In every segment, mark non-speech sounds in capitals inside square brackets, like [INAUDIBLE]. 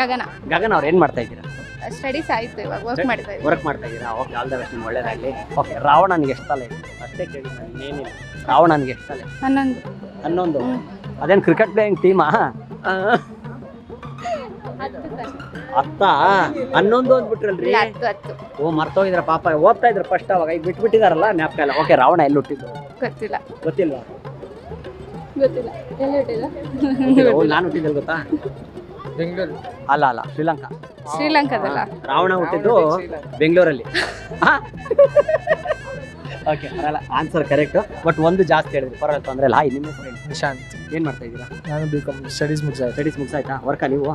ಗಗನ. ಗಗನ ಅವ್ರು ಏನು ಮಾಡ್ತಾ ಇದ್ದೀರಾ? ಸ್ಟಡೀಸ್ ಆಯ್ತು ಇವಾಗ ವರ್ಕ್ ಮಾಡ್ತಾ ಇದ್ದೀವಿ ವರ್ಕ್ ಮಾಡ್ತಾ ಇದ್ದೀರಾ? ಓಕೆ ಆಲ್ ದ ಬೆಸ್ಟ್ ನಿಮ್ಗೆ ಒಳ್ಳೇದಾಗಲಿ. ಓಕೆ ರಾವಣನಿಗೆ ಎಷ್ಟು ತಲೆ ಇದೆ? ಅಷ್ಟೇ ಕೇಳಿ ನಾನು ಇನ್ನೇನಿಲ್ಲ. ರಾವಣನಿಗೆ ಎಷ್ಟು ತಲೆ? ಹನ್ನೊಂದು. ಹನ್ನೊಂದು. ಅದೇನು ಕ್ರಿಕೆಟ್ ಪ್ಲೇಯಿಂಗ್ ಟೀಮಾ. ಅತ್ತ ಹನ್ನೊಂದು ಅಂದ್ಬಿಟ್ರಲ್ರಿ? ಇಲ್ಲ, ಹತ್ತು ಹತ್ತು. ಓ ಮರ್ತೋಗಿದ್ರ ಪಾಪ. ಓದ್ತಾ ಇದ್ರ ಫಸ್ಟ್ ಅವಾಗ ಈಗ ಬಿಟ್ಬಿಟ್ಟಿದಾರಲ್ಲ ಜ್ಞಾಪಕ ಇಲ್ಲ ಓಕೆ ರಾವಣ ಎಲ್ಲಿ ಹುಟ್ಟಿದ್ದು? ಗೊತ್ತಿಲ್ಲ. ಗೊತ್ತಿಲ್ಲ ಗೊತ್ತಿಲ್ಲ. ಎಲ್ಲಿ ಹುಟ್ಟಿದ ನಾನು ಹುಟ್ಟಿದ್ದಲ್ಲ ಗೊತ್ತಾ? ಅಲ್ಲ ಅಲ್ಲ ಶ್ರೀಲಂಕಾ. ಶ್ರೀಲಂಕಾದಲ್ಲ? ರಾವಣ ಹುಟ್ಟಿದ್ದು ಬೆಂಗಳೂರಲ್ಲಿ. ಓಕೆ ಅಲ್ಲ ಆನ್ಸರ್ ಕರೆಕ್ಟ್ ಬಟ್ ಒಂದು ಜಾಸ್ತಿ ಹೇಳಿದ್ರಿ ಪರವಾಗಿಲ್ಲ ತೊಂದರೆ ಇಲ್ಲ. ಹಾಯ್ ನಿಮ್ಮ ಹೆಸರು ಹೇಳಿ ನಿಶಾಂತ್. ಏನ್ ಮಾಡ್ತಾ ಇದ್ದೀರಾ? ನಾನು ಬಿ ಕಾಮ್ ಸ್ಟಡೀಸ್ ಮುಗಿಸಾಯ್ತು. ಸ್ಟಡೀಸ್ ಮುಗಿಸಾಯ್ತಾ? ವರ್ಕ ನೀವು?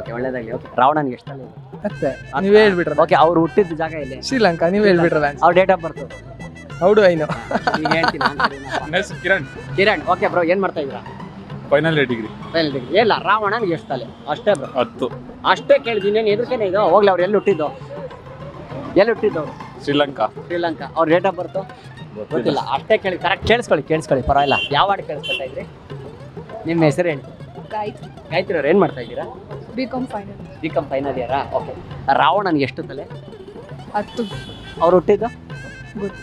ಓಕೆ ಒಳ್ಳೇದಾಗಲಿ. ಓಕೆ ರಾವಣನಿಗೆ ಎಷ್ಟು ಮತ್ತೆ ನೀವೇ ಹೇಳ್ಬಿಟ್ರಲ್ಲ. ಓಕೆ ಅವ್ರು ಹುಟ್ಟಿದ ಜಾಗ ಇಲ್ಲಿ ಶ್ರೀಲಂಕಾ ನೀವೇ ಹೇಳ್ಬಿಟ್ರಲ್ಲ ಅವ್ರ ಡೇಟ್ ಆಫ್ ಬರ್ತು ಹೌದು ಐನೋ ಈಗ ಹೇಳ್ತೀನಿ [LAUGHS] ಕಿರಣ್. ಕಿರಣ್ ಓಕೆ ಬ್ರೋ ಏನ್ ಮಾಡ್ತಾ ಇದ್ದೀರಾ? ಫೈನಲ್ ಡಿಗ್ರಿ ಫೈನಲ್ ಡಿಗ್ರಿ ಇಲ್ಲ ರಾವಣನಿಗೆ ಎಷ್ಟು ತಲೆ? ಅಷ್ಟೇ ಬ್ರೋ. ಹತ್ತು. ಅಷ್ಟೇ ಕೇಳಿದ್ದೀನಿ ಏನು ಎದುರ್ಕೇನೆ ಇದು ಹೋಗ್ಲಿ ಅವ್ರು ಎಲ್ಲಿ ಹುಟ್ಟಿದ್ದು? ಎಲ್ಲಿ ಹುಟ್ಟಿದ್ದು ಶ್ರೀಲಂಕಾ. ಶ್ರೀಲಂಕಾ. ಅವ್ರ ಡೇಟ್ ಆಫ್ ಬರ್ತು ಗೊತ್ತಿಲ್ಲ. ಅಷ್ಟೇ ಕೇಳಿ ಕರೆಕ್ಟ್ ಕೇಳಿಸ್ಕೊಳ್ಳಿ ಕೇಳಿಸ್ಕೊಳ್ಳಿ ಪರವಾಗಿಲ್ಲ. ಯಾವ ಹಾಡು ಕೇಳಿಸ್ಕೊಳ್ತಾ ಇದ್ರಿ? ನಿಮ್ಮ ಹೆಸರು ಹೇಳಿ ಗಾಯತ್ರಿ. ಗಾಯತ್ರಿ ಅವ್ರು ಏನು ಮಾಡ್ತಾ ಇದ್ದೀರಾ? B com final B com final ಇಯರಾ okay ರಾವಣನಿಗೆ ಎಷ್ಟು ತಲೆ? ಹತ್ತು. ಅವ್ರು ಹುಟ್ಟಿದ್ದು? ಗೊತ್ತು.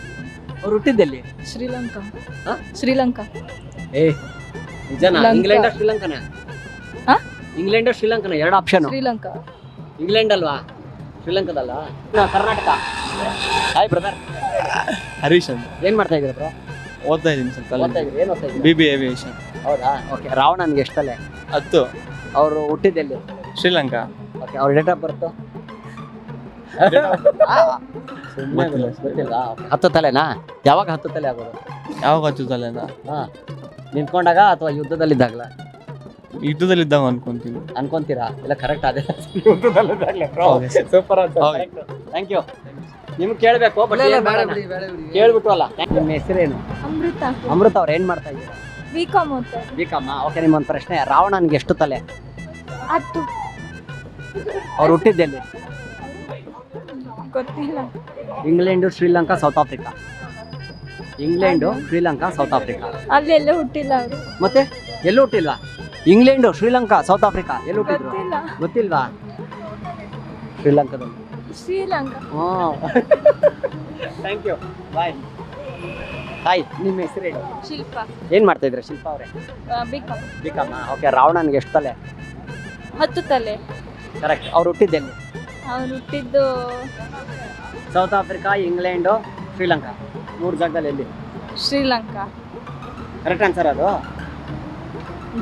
ಅವ್ರು ಹುಟ್ಟಿದ್ದೆಲ್ಲಿ ಶ್ರೀಲಂಕಾ. ಹಾಂ ಶ್ರೀಲಂಕಾ. ಏ ನಿಜನಾ? ಲಂಕಾ. ಇಂಗ್ಲೆಂಡ್ ಶ್ರೀಲಂಕಾನ? ಹಾ? ಇಂಗ್ಲೆಂಡ್ ಶ್ರೀಲಂಕಾನ? ಎರಡು ಆಪ್ಷನ್ ಶ್ರೀಲಂಕಾ. ಇಂಗ್ಲೆಂಡ್ ಅಲ್ವಾ? ಶ್ರೀಲಂಕಾದಲ್ಲ? ಕರ್ನಾಟಕ. ಹಾಯ್ ಬ್ರದರ್ ಹರೀಶ್ ಅಂತ. ಏನ್ ಮಾಡ್ತಾ ಇದ್ದೀರಾ ಬ್ರೋ ಓದ್ತಾ ಇದ್ದೀನಿ ಸರ್ ಓದ್ತಾ ಇದ್ದೀರಿ? ಏನು ಓದ್ತಾ ಇದ್ದೀರಿ? ಬಿ ಬಿ ಏವಿಯೇಷನ್ ಹೌದಾ? ಓಕೆ ರಾವಣನ್ಗೆ ಎಷ್ಟಲ್ಲೇ ಹತ್ತು. ಅವರು ಹುಟ್ಟಿದ್ದೆಲ್ಲಿ? ಶ್ರೀಲಂಕಾ. ಓಕೆ ಅವ್ರ ಡೇಟ್ ಆಫ್ ಬರ್ತು ಗೊತ್ತಿಲ್ಲ. ಗೊತ್ತಿಲ್ಲ. Okay. ಹತ್ತು ತಲೆನಾ ಯಾವಾಗ ಹತ್ತು ತಲೆ ಆಗೋದು? ಯಾವಾಗ ಹತ್ತು ತಲೆನಾ ಹಾ. ನಿಂತ್ಕೊಂಡಾಗ ಅಥವಾ ಯುದ್ಧದಲ್ಲಿದ್ದಾಗಲ? ಯುದ್ಧದಲ್ಲಿದ್ದಾಗ ಅನ್ಕೊಂತೀನಿ. ಅನ್ಕೊಂತೀರಾ? ಇಲ್ಲ ಕರೆಕ್ಟ್ ಅದೇ. ಸೂಪರ್. ಥ್ಯಾಂಕ್ ಯು ನಿಮ್ಗೆ ಕೇಳಬೇಕು ಬಟ್ ಕೇಳ್ಬಿಟ್ಟು ಅಲ್ಲ ನಿಮ್ಮ ಹೆಸರೇನು? ಅಮೃತ. ಅಮೃತ ಅವ್ರು ಏನ್ ಮಾಡ್ತಾ ಇದ್ದೀರಾ? ಬಿಕಾಮ್ ಬಿ ಕಾಮ ಓಕೆ ನಿಮ್ಮೊಂದು ಪ್ರಶ್ನೆ. ರಾವಣನ್ಗೆ ಎಷ್ಟು ತಲೆ? ಹತ್ತು. ಅವ್ರು ಹುಟ್ಟಿದ್ದೆಲ್ಲಿ ಗೊತ್ತಿಲ್ಲ. England Sri Lanka South Africa. England Sri Lanka South Africa? ಅಲ್ಲೆಲ್ಲ ಹುಟ್ಟಿಲ್ಲ ಅವರು. ಮತ್ತೆ? ಎಲ್ಲೂ ಹುಟ್ಟಿಲ್ವಾ? ಇಂಗ್ಲೆಂಡು ಶ್ರೀಲಂಕಾ ಸೌತ್ ಆಫ್ರಿಕಾ ಎಲ್ಲೂ ಹುಟ್ಟಿದ್ರು? ಗೊತ್ತಿಲ್ಲ. ಗೊತ್ತಿಲ್ವಾ? ಶ್ರೀಲಂಕಾದಲ್ಲಿ Sri Lanka. Thank you bye hi ನಿಮ್ಮ ಹೆಸರು ಹೇಳಿ. ಶಿಲ್ಪ. ಏನು ಮಾಡ್ತಾ ಇದ್ದೀರಾ ಶಿಲ್ಪ ಅವರೇ? ಬಿ ಬಿಕಮ್ಮ ಓಕೆ ರಾವಣನಿಗೆ ಎಷ್ಟು ತಲೆ? ಹತ್ತು ತಲೆ. ಕರೆಕ್ಟ್ ಅವ್ರು ಹುಟ್ಟಿದ್ದೆಲ್ಲಿ ಅವ್ರು ಹುಟ್ಟಿದ್ದು ಸೌತ್ ಆಫ್ರಿಕಾ ಇಂಗ್ಲೆಂಡು ಶ್ರೀಲಂಕಾ. ಮೂರು ಜಾಗದಲ್ಲಿ ಎಲ್ಲಿ? ಶ್ರೀಲಂಕಾ. ಕರೆಕ್ಟ್ ಆನ್ಸರ್ ಅದು?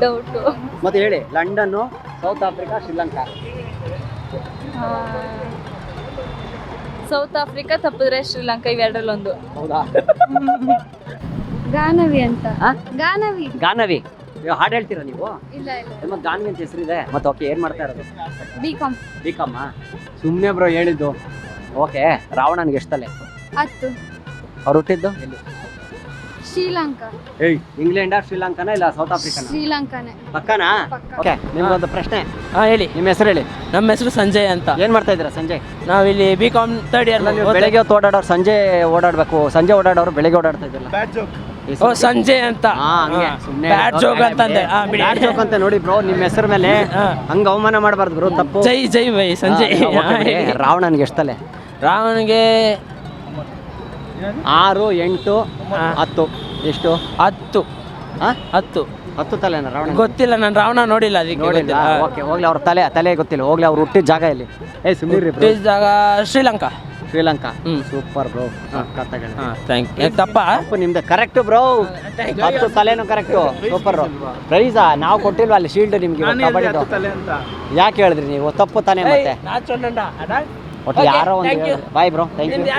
ಡೌಟು ಮತ್ತೆ ಹೇಳಿ London South Africa Sri Lanka? South Africa ತಪ್ಪಿದ್ರೆ ಶ್ರೀಲಂಕಾ ಇವೆರಡರಲ್ಲೊಂದು. ಹೌದಾ? ಗಾನವಿ ಅಂತ. ಆ? ಗಾನವಿ. ಗಾನವಿ. ನೀವು ಹಾಡು ಹೇಳ್ತೀರಾ ನೀವು? ಇಲ್ಲ ಇಲ್ಲ. ಮತ್ತೆ ಗಾನವಿ ಅಂತ ಹೆಸರಿದೆ. ಮತ್ತೆ ಓಕೆ ಏನು ಮಾಡ್ತಾ ಇರೋದು? ಬಿ ಕಾಮ್ ಬಿಕಮ್ಮ ಸುಮ್ಮನೆ ಬ್ರೋ ಹೇಳಿದ್ದು. ಓಕೆ ರಾವಣನಿಗೆ ಎಷ್ಟು ತಲೆ ಹತ್ತು. ಅವ್ರು ಹುಟ್ಟಿದ್ದು? ಶ್ರೀಲಂಕಾ. ಏಯ್ ಇಂಗ್ಲೆಂಡಾ ಶ್ರೀಲಂಕಾನ ಇಲ್ಲ ಸೌತ್ ಆಫ್ರಿಕಾನ? ಶ್ರೀಲಂಕಾನೇ. ಪಕ್ಕನಾ? ಪಕ್ಕ. ಓಕೆ ನಿಮ್ಗೊಂದು ಪ್ರಶ್ನೆ. ಹಾಂ ಹೇಳಿ. ನಿಮ್ಮ ಹೆಸರು ಹೇಳಿ. ನಮ್ಮ ಹೆಸರು ಸಂಜಯ್ ಅಂತ. ಏನು ಮಾಡ್ತಾ ಇದ್ದೀರಾ ಸಂಜೆ ನಾವಿಲ್ಲಿ ಬಿ ಕಾಮ್ ತರ್ಡ್ ಇಯರ್ ನೀವು ಬೆಳಗ್ಗೆ ಹೊತ್ತು ಓಡಾಡೋರು ಸಂಜೆ ಓಡಾಡ್ಬೇಕು. ಸಂಜೆ ಓಡಾಡೋರು ಬೆಳಗ್ಗೆ ಓಡಾಡ್ತಾ ಇದ್ದಿಲ್ಲ ಓ ಸಂಜಯ್ ಅಂತ. ಹಾ ಹಂಗೆ. ಸುಮ್ನೆ ಬ್ಯಾಡ್ ಜೋಕ್ ಅಂತಂದೆ. ಬ್ಯಾಡ್ ಜೋಕ್ ಅಂತ ನೋಡಿ ಬ್ರೋ ನಿಮ್ಮ ಹೆಸರು ಮೇಲೆ. ಹಂಗ ಅವಮಾನ ಮಾಡಬಾರ್ದು ಬ್ರೋ ತಪ್ಪು. ಜೈ ಜೈ ಬೈ. ಹೇಳಿ. ರಾವಣನ್ಗೆ ಎಷ್ಟಲೆ? ರಾವಣಗೆ ಆರು ಎಂಟು ಹಾ. ಹತ್ತು. ಎಷ್ಟು? ಹತ್ತು. ಹಾ? ಹತ್ತು. ಹತ್ತು ತಲೆನ ರಾವಣ ಗೊತ್ತಿಲ್ಲ ನಾನು ರಾವಣ ನೋಡಿಲ್ಲ ಅದಕ್ಕೆ ನೋಡಿಲ್ಲ? ಗೊತ್ತಿಲ್ಲ. ಓಕೆ ಹೋಗ್ಲಿ ಅವ್ರ ತಲೆ ತಲೆ ಗೊತ್ತಿಲ್ಲ. ಹೋಗ್ಲಿ ಅವ್ರು ಹುಟ್ಟಿದ ಜಾಗ ಇಲ್ಲಿ. ಏ ಸುಮ್ಮನೆ ಬ್ರೋ ಜಾಗ ಶ್ರೀಲಂಕಾ. ಶ್ರೀಲಂಕಾ? ಹ್ಮ್. Super bro. ಕತ್ತಗಳು ಹಾಂ ಥ್ಯಾಂಕ್ ಯು ತಪ್ಪ? ತಪ್ಪು ನಿಮ್ದು. Correct bro. ಹತ್ತು ತಲೆನೂ ಕರೆಕ್ಟ್ ಸೂಪರ್ ಪ್ರೈಸಾ ನಾವು ಕೊಟ್ಟಿಲ್ವಾ ಅಲ್ಲಿ ಶೀಲ್ಡ್ ನಿಮ್ಗೆ ಇವತ್ತು ಕಬಡ್ಡಿದು? ಯಾಕೆ ಹೇಳಿದ್ರಿ ನೀವು? ತಪ್ಪು ತಾನೇ ಮತ್ತೆ? ಒಟ್ಟು ಯಾರೋ ಒಂದು ಬಾಯ್ ಬ್ರೋ ಥ್ಯಾಂಕ್ ಯು